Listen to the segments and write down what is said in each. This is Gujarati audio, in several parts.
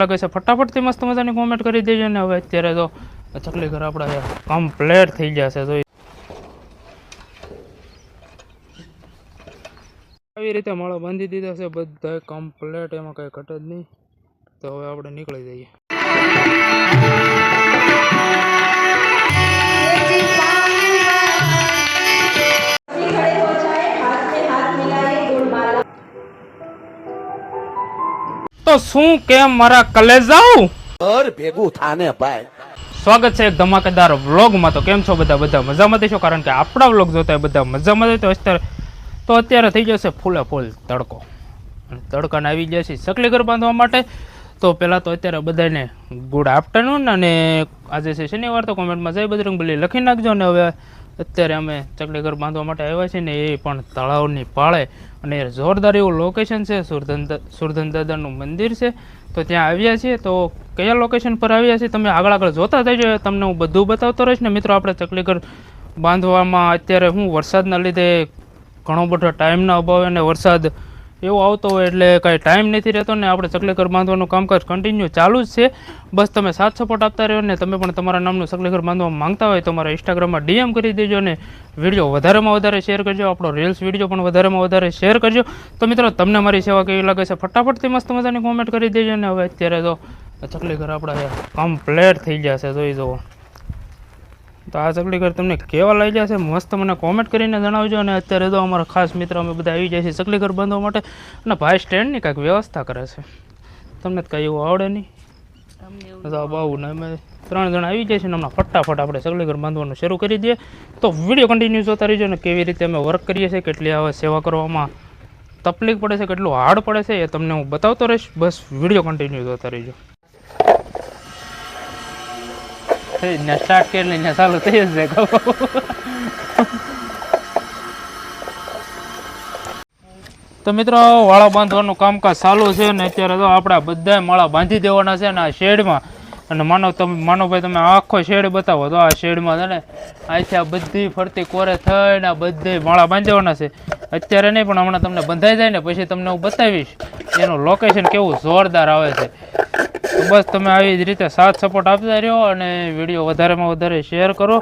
લાગે છે. ફટાફટથી મસ્ત મજાની કોમેન્ટ કરી દેજો ને હવે અત્યારે તો ચકલી ઘર આપણા કમ્પ્લેટ થઈ જશે તો આવી રીતે માળો બાંધી દીધા છે બધા કમ્પ્લેટ એમાં કંઈ ઘટ જ નહીં. તો હવે આપણે નીકળી જઈએ. તો શું કેમ મારા કલેજાઓ ઘર ભેગું થાને ભાઈ. સ્વાગત છે એક ધમાકેદાર વ્લોગમાં. તો કેમ છો બધા? બધા મજામાં છો? કારણ કે આપણા વ્લોગ જોતા બધા મજામાં તો અત્યારે તો અત્યારે થઈ જશે ફૂલે ફૂલ તડકો. તડકાને આવી જશે છે સકલી ઘર બાંધવા માટે. તો પહેલાં તો અત્યારે બધાને ગુડ આફ્ટરનૂન અને આજે છે શનિવાર તો કોમેન્ટમાં જય બજરંગ બલી લખી નાખજો. અને હવે અત્યારે અમે ચકલીઘર બાંધવા માટે આવ્યા છીએ ને એ પણ તળાવની પાળે. અને જોરદાર એવું લોકેશન છે, સુરધન દાદાનું મંદિર છે. તો ત્યાં આવ્યા છીએ. તો કયા લોકેશન પર આવ્યા છીએ તમે આગળ આગળ જોતા થઈજો તમને હું બધું બતાવતો રહીશ. ને મિત્રો, આપણે ચકલીઘર બાંધવામાં અત્યારે હું વરસાદના લીધે ઘણો બધો ટાઈમના અભાવે અને વરસાદ એવો આવતો હોય એટલે કાંઈ ટાઈમ નથી રહેતો ને આપણે ચકલીઘર બાંધવાનું કામકાજ કન્ટિન્યુ ચાલુ જ છે. બસ તમે સાથ સપોર્ટ આપતા રહ્યો ને તમે પણ તમારા નામનું ચકલીઘર બાંધવા માંગતા હોય તો મારા ઇન્સ્ટાગ્રામમાં ડીએમ કરી દેજો ને વીડિયો વધારેમાં વધારે શેર કરજો, આપણો રીલ્સ વીડિયો પણ વધારેમાં વધારે શેર કરજો. તો મિત્રો, તમને મારી સેવા કેવી લાગે છે ફટાફટથી મસ્ત મજાની કોમેન્ટ કરી દેજો ને. હવે અત્યારે તો ચકલીઘર આપણા કમ્પ્લેટ થઈ જશે, જોઈ જુઓ. તો આ ચકલીઘર તમને કેવા લઈ જશે મસ્ત મને કોમેન્ટ કરીને જણાવજો અને અત્યારે તો અમારા ખાસ મિત્ર અમે બધા આવી જાય છે ચકલીઘર બાંધવા માટે અને ભાઈ સ્ટેન્ડની કાંઈક વ્યવસ્થા કરે છે. તમને કંઈ એવું આવડે નહીં. તો બહુ ને અમે ત્રણ જણા આવી જાય છે ને હમણાં ફટાફટ આપણે ચકલીઘર બાંધવાનું શરૂ કરી દઈએ. તો વીડિયો કન્ટિન્યુ જોતા રહીજો ને કેવી રીતે અમે વર્ક કરીએ છીએ કેટલી આવે સેવા કરવામાં તકલીફ પડે છે કેટલું હાર્ડ પડે છે એ તમને હું બતાવતો રહીશ. બસ વીડિયો કન્ટિન્યુ જોતા રહીજો. ને સ્ટાર્ટ કરી ને ચાલુ થઈ જશે તો મિત્રો, વાળા બાંધવાનું કામકાજ ચાલુ છે ને અત્યારે તો આપણા બધા માળા બાંધી દેવાના છે ને આ શેડમાં. અને માનો તમે માનો ભાઈ તમે આખો શેડ બતાવો તો આ શેડમાં છે ને આ બધી ફરતી કોરે થઈને આ બધી માળા બાંધવાના છે. અત્યારે નહીં, પણ હમણાં તમને બંધાઈ જાય ને, પછી તમને હું બતાવીશ. એનું લોકેશન કેવું જોરદાર આવે છે. તો બસ તમે આવી જ રીતે સાથ સપોર્ટ આપતા રહ્યો અને વીડિયો વધારેમાં વધારે શેર કરો.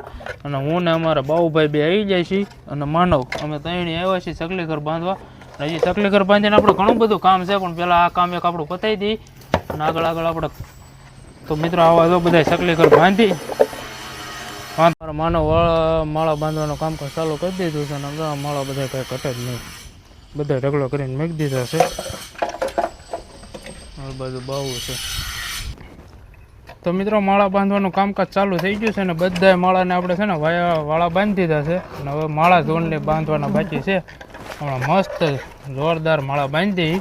અને હું ને અમારા બાઉભાઈ બે આવી જાય છીએ. અને માનવ, અમે ત્રણે આવ્યા છીએ ચકલી ઘર બાંધવા. અને હજી ચકલી ઘર બાંધીને આપણું ઘણું બધું કામ છે, પણ પહેલાં આ કામ એક આપણું પતાવી દઈએ અને આગળ આગળ આપણે તો મિત્રો, આવા જો બધા. ચકલી ઘર બાંધી માનવ માળા બાંધવાનું કામકાજ ચાલુ કરી દીધું છે અને માળા બધા કાંઈ કટે જ નહીં. બધા ઢગલો કરીને મૂકી દીધા છે. આ બાજુ બાવું છે. તો મિત્રો, માળા બાંધવાનું કામકાજ ચાલુ થઈ ગયું છે ને બધા માળાને આપણે છે ને વાયા, વાળા બાંધી દીધા છે. અને હવે માળા ઝોનને બાંધવાના બાકી છે. હમણાં મસ્ત જોરદાર માળા બાંધી.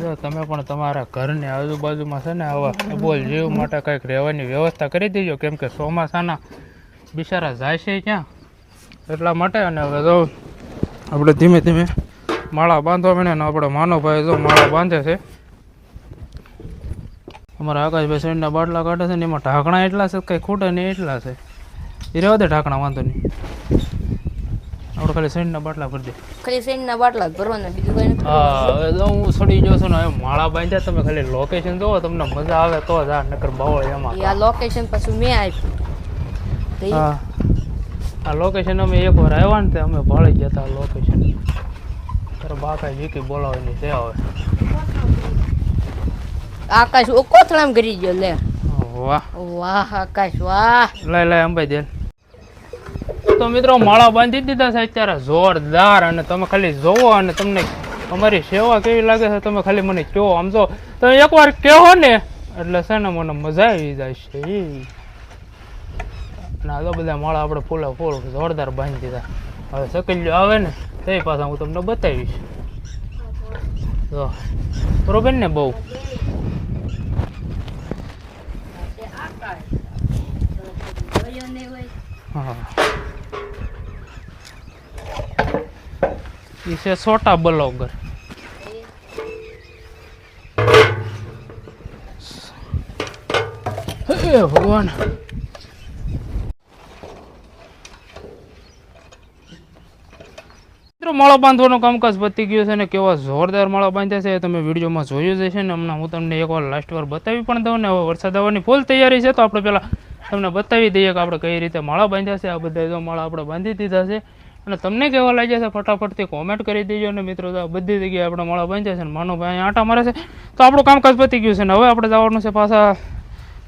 જો તમે પણ તમારા ઘરની આજુબાજુમાં છે ને આવા અબોલ જીવ માટે કંઈક રહેવાની વ્યવસ્થા કરી દેજો. કેમ કે ચોમાસાના બિચારા જાય છે ક્યાં? એટલા માટે અને હવે તો આપણે ધીમે ધીમે માળા બાંધવા મળે ને આપણે માનવભાઈ જો માળા બાંધે છે. અમારા આકાશભાઈ શેરના બાટલા કાઢે છે ને એમાં ઢાંકણા એટલા છે કંઈ ખૂટે નહીં એટલા છે. એ રહેવા દે ઢાંકણા વાંધો નહીં. આપણે ખાલી શેરના બાટલા ભરી દે. ખાલી સેન્ટના બાટલા જ ભરવાના બીજું કઈ નથી. હા હવે તો હું સડી ગયો છું ને હવે માળા બાંધ્યા તમે ખાલી લોકેશન જોવો તમને મજા આવે તો જ આ નકર બાવળ એમાં આ લોકેશન પાછું મેં આપ્યું. હા. આ લોકેશન અમે એક વાર આવ્યા ને તે અમે ભાળી ગયા હતા લોકેશન તારે બાકા જીકી બોલાવવાની છે હવે. આકાશ ઓ કોથળામ કરી ગયો લે. વાહ. વાહ આકાશ વાહ. લઈ લઈ અંબાઈ દેન તો મિત્રો માળા બાંધી દીધા છે અત્યારે. જોરદાર અને તમે ખાલી જોવો અને તમને અમારી સેવા કેવી લાગે છે તમે ખાલી મને કહો. આમ જો તમે એકવાર કહો ને એટલે છે ને મને મજા આવી જાય છે. આ તો બધા માળા આપણે ફૂલે ફૂલ જોરદાર બાંધી દીધા. હવે સકલ્યો આવે ને તે પાછા હું તમને બતાવીશ. બરોબર ને બહુ? એ છે છોટા બ્લોગર. ભગવાન. માળા બાંધવાનું કામકાજ પતી ગયું છે ને કેવા જોરદાર માળા બાંધ્યા છે એ તમે વિડીયોમાં જોયું જ છે ને. હમણાં હું તમને એકવાર લાસ્ટ વાર બતાવી પણ દઉં ને. હવે વરસાદ આવવાની ફૂલ તૈયારી છે, તો આપણે પહેલાં તમને બતાવી દઈએ કે આપણે કઈ રીતે માળા બાંધ્યા છે, આ બધા જો માળા આપણે બાંધી દીધા છે. અને તમને કેવા લાગ્યા છે ફટાફટથી કોમેન્ટ કરી દેજો અને મિત્રો બધી જગ્યાએ આપણે માળા બાંધ્યા છે ને માનો ભાઈ આંટા મારે છે. તો આપણું કામકાજ પતી ગયું છે ને હવે આપણે જવાનું છે પાછા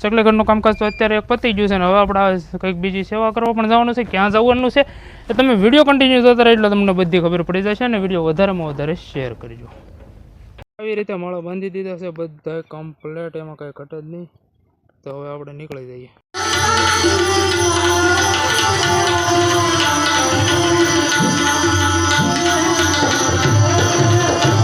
ચકલીગઢનું કામકાજ તો અત્યારે પતી ગયું છે ને હવે આપણે કંઈક બીજી સેવા કરવા પણ જવાનું છે, ક્યાં જવાનું છે એ તમે વીડિયો કન્ટિન્યુ જોતા રહે એટલે તમને બધી ખબર પડી જશે અને વીડિયો વધારેમાં વધારે શેર કરજો. આવી રીતે માળો બાંધી દીધા છે બધા કમ્પ્લેટ એમાં કંઈ ઘટે જ નહીં. તો હવે આપણે નીકળી જઈએ Thank you.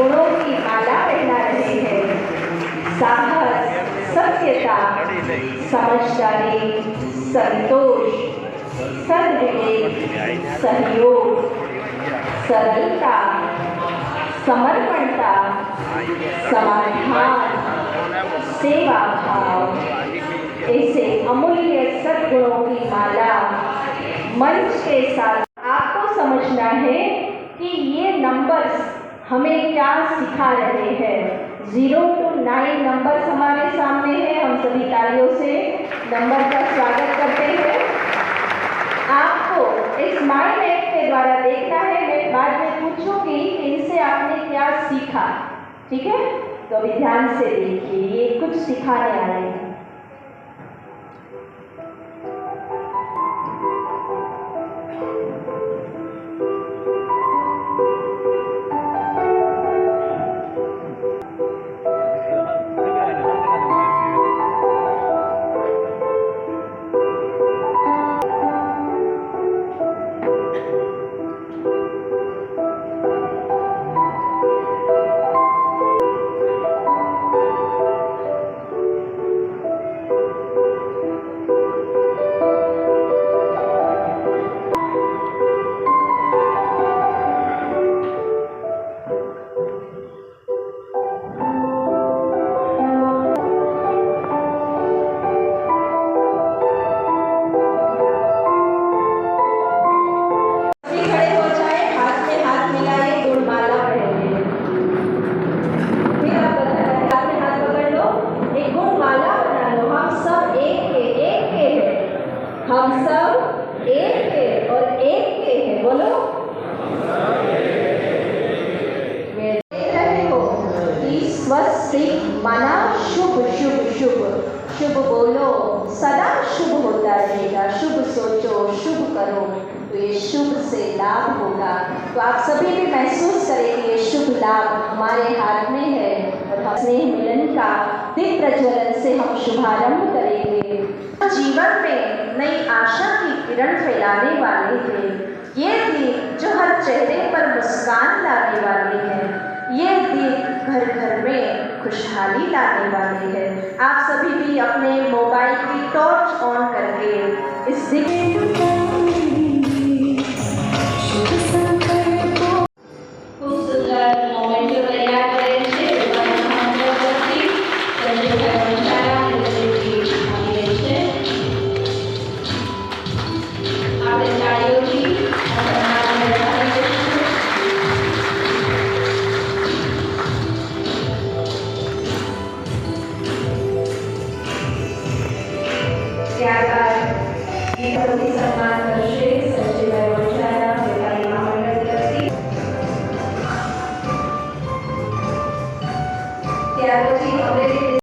गुणों की माला पहना रहे हैं। साहस, सत्यता, समझदारी, संतोष सद्विवेक सहयोग, सरलता, समर्पणता, समाधान सेवा भाव ऐसे अमूल्य सद्गुणों की माला मंच के साथ आपको समझना है कि ये नंबर्स हमें क्या सिखा रहे हैं? ज़ीरो टू नाइन नंबर हमारे सामने हैं, हम सभी तालियों से नंबर का स्वागत करते हैं। आपको इस माइंड ऐप के द्वारा देखना है, मैं बाद में पूछूँगी कि इनसे आपने क्या सीखा, ठीक है? तो अभी ध्यान से देखिए, ये कुछ सिखाने आ रहे हैं। सदा शुभ होता रहेगा। शुभ सोचो, शुभ करो। तो ये शुभ से लाभ होगा। तो आप सभी भी महसूस करें कि ये शुभ लाभ हमारे हाथ में है और हम स्नेह मिलन का दीप प्रज्वलन से हम शुभारंभ करेंगे। जीवन में नई आशा की किरण फैलाने वाले हैं। ये दिन जो हर चेहरे पर मुस्कान लाने वाले हैं। ये दिन घर घर में खुशहाली लाने वाले हैं। आप सभी भी अपने मोबाइल ત્યાર પછી અંગ્રેજી